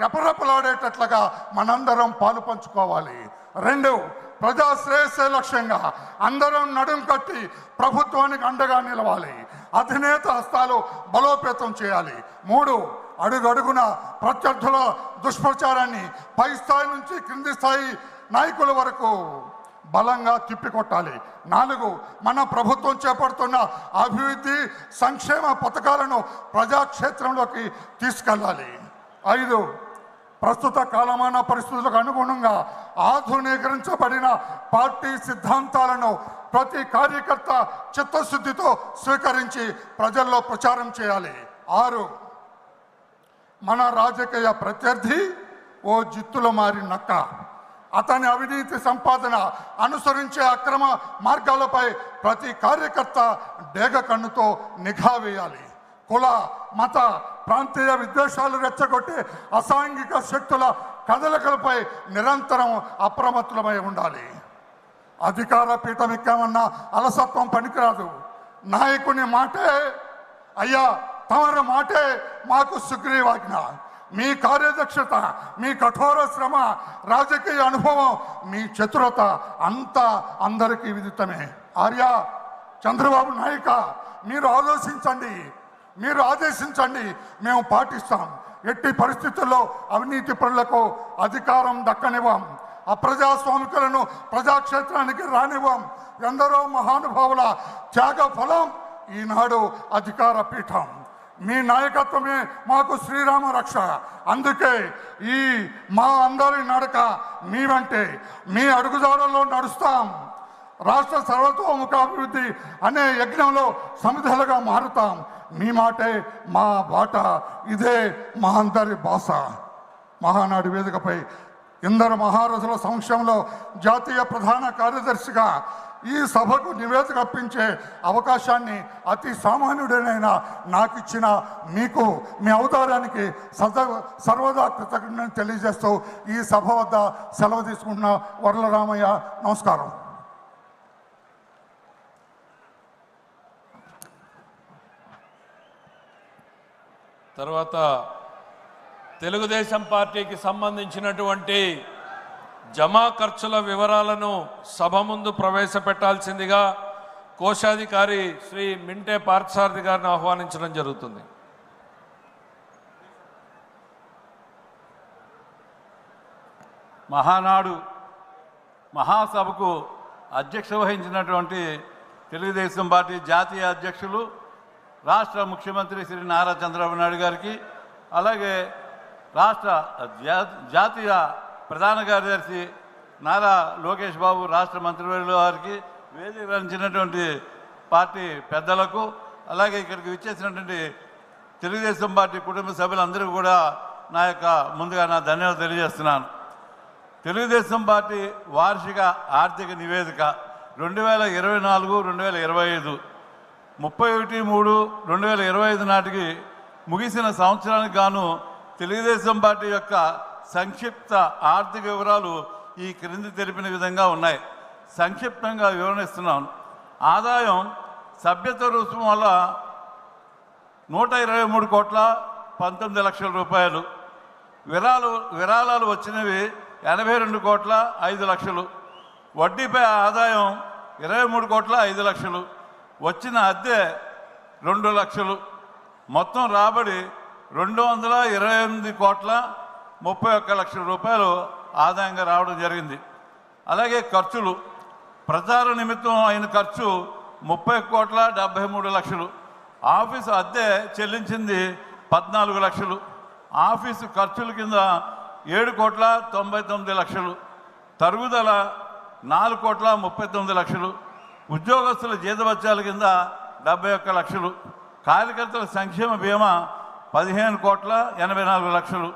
రెపరెపలాడేటట్లుగా మనందరం పాలు పంచుకోవాలి. రెండు ప్రజాశ్రేయస్సే లక్ష్యంగా అందరం నడుం కట్టి ప్రభుత్వానికి అండగా నిలవాలి. అధినేత హస్తాలు బలోపేతం చేయాలి. మూడు అడుగడుగున ప్రత్యర్థుల దుష్ప్రచారాన్ని పై స్థాయి నుంచి క్రింది స్థాయి నాయకుల వరకు బలంగా తిప్పికొట్టాలి. నాలుగు మన ప్రభుత్వం చేపడుతున్న అభివృద్ధి సంక్షేమ పథకాలను ప్రజాక్షేత్రంలోకి తీసుకెళ్ళాలి. ఐదు ప్రస్తుత కాలమాన పరిస్థితులకు అనుగుణంగా ఆధునీకరించబడిన పార్టీ సిద్ధాంతాలను ప్రతి కార్యకర్త చిత్తశుద్ధితో స్వీకరించి ప్రజల్లో ప్రచారం చేయాలి. ఆరు మన రాజకీయ ప్రత్యర్థి ఓ జిత్తుల మారి నక్క. అతని అవినీతి సంపాదన అనుసరించే అక్రమ మార్గాలపై ప్రతి కార్యకర్త డేగ కన్నుతో నిఘా వేయాలి. కుల మత ప్రాంతీయ విద్వేషాలు రెచ్చగొట్టే అసాంఘిక శక్తుల కదలికలపై నిరంతరం అప్రమత్తులమై ఉండాలి. అధికార పీఠం ఎక్కామన్న అలసత్వం పనికిరాదు. నాయకుని మాటే అయ్యా తమరి మాటే మాకు సుగ్రీవాజ్ఞ. మీ కార్యదక్షత మీ కఠోర శ్రమ రాజకీయ అనుభవం మీ చతురత అంతా అందరికీ విదితమే. ఆర్య చంద్రబాబు నాయక మీరు ఆలోచించండి. మీరు ఆదేశించండి మేము పాటిస్తాం. ఎట్టి పరిస్థితుల్లో అవినీతి పనులకు అధికారం దక్కనివ్వం. అప్రజాస్వామికులను ప్రజాక్షేత్రానికి రానివ్వం. ఎందరో మహానుభావుల త్యాగ ఫలం ఈనాడు అధికార పీఠం. మీ నాయకత్వమే మాకు శ్రీరామ రక్ష. అందుకే ఈ మా అందరి నడక మీ వంటే. మీ అడుగుజాడల్లో నడుస్తాం. రాష్ట్ర సర్వతోముఖాభివృద్ధి అనే యజ్ఞంలో సమిధలుగా మారుతాం. మీ మాటే మా బాట. ఇదే మా అందరి భాష మహానాడు వేదికపై ఇందరు మహారథుల సమక్షంలో జాతీయ ప్రధాన కార్యదర్శిగా ఈ సభకు నివేదిక అప్పించే అవకాశాన్ని అతి సామాన్యుడనైనా నాకు ఇచ్చిన మీకు మీ అవతారానికి సద సర్వదా కృతజ్ఞతను తెలియజేస్తూ ఈ సభ వద్ద సెలవు తీసుకుంటున్న వరలరామయ్య నమస్కారం. తర్వాత తెలుగుదేశం పార్టీకి సంబంధించినటువంటి జమా ఖర్చుల వివరాలను సభ ముందు ప్రవేశపెట్టాల్సిందిగా కోశాధికారి శ్రీ మింటే పార్థసారథి గారిని ఆహ్వానించడం జరుగుతుంది. మహానాడు మహాసభకు అధ్యక్ష వహించినటువంటి తెలుగుదేశం పార్టీ జాతీయ అధ్యక్షులు రాష్ట్ర ముఖ్యమంత్రి శ్రీ నారా చంద్రబాబు నాయుడు గారికి అలాగే రాష్ట్ర జా- జాతీయ ప్రధాన కార్యదర్శి నారా లోకేష్ బాబు రాష్ట్ర మంత్రివర్యుల వారికి వేదిక రంచినటువంటి పార్టీ పెద్దలకు అలాగే ఇక్కడికి విచ్చేసినటువంటి తెలుగుదేశం పార్టీ కుటుంబ సభ్యులందరూ కూడా నా యొక్క ముందుగా నా ధన్యవాదాలు తెలియజేస్తున్నాను. తెలుగుదేశం పార్టీ వార్షిక ఆర్థిక నివేదిక రెండు వేల ఇరవై నాలుగు రెండు వేల ఇరవై ఐదు ముప్పై ఒకటి మూడు రెండు వేల ఇరవై ఐదు నాటికి ముగిసిన సంవత్సరానికి గాను తెలుగుదేశం పార్టీ యొక్క సంక్షిప్త ఆర్థిక వివరాలు ఈ క్రింది తెలిపిన విధంగా ఉన్నాయి. సంక్షిప్తంగా వివరణిస్తున్నాను ఆదాయం సభ్యత రుసుము వల్ల నూట ఇరవై మూడు కోట్ల పంతొమ్మిది లక్షల రూపాయలు. విరాళాలు విరాళాలు వచ్చినవి ఎనభై రెండు కోట్ల ఐదు లక్షలు. వడ్డీపై ఆదాయం ఇరవై మూడు కోట్ల ఐదు లక్షలు. వచ్చిన అద్దె రెండు లక్షలు. మొత్తం రాబడి రెండు వందల ఇరవై ఎనిమిది కోట్ల ముప్పై ఒక్క లక్షల రూపాయలు ఆదాయంగా రావడం జరిగింది. అలాగే ఖర్చులు. ప్రచార నిమిత్తం అయిన ఖర్చు ముప్పై కోట్ల డెబ్బై మూడు లక్షలు. ఆఫీసు అద్దె చెల్లించింది పద్నాలుగు లక్షలు. ఆఫీసు ఖర్చుల కింద ఏడు కోట్ల తొంభై తొమ్మిది లక్షలు. తరుగుదల నాలుగు కోట్ల ముప్పై తొమ్మిది లక్షలు. ఉద్యోగస్తుల జీతభత్యాల కింద డెబ్బై ఒక్క లక్షలు కార్యకర్తల సంక్షేమ బీమా పదిహేను కోట్ల ఎనభై నాలుగు లక్షలు.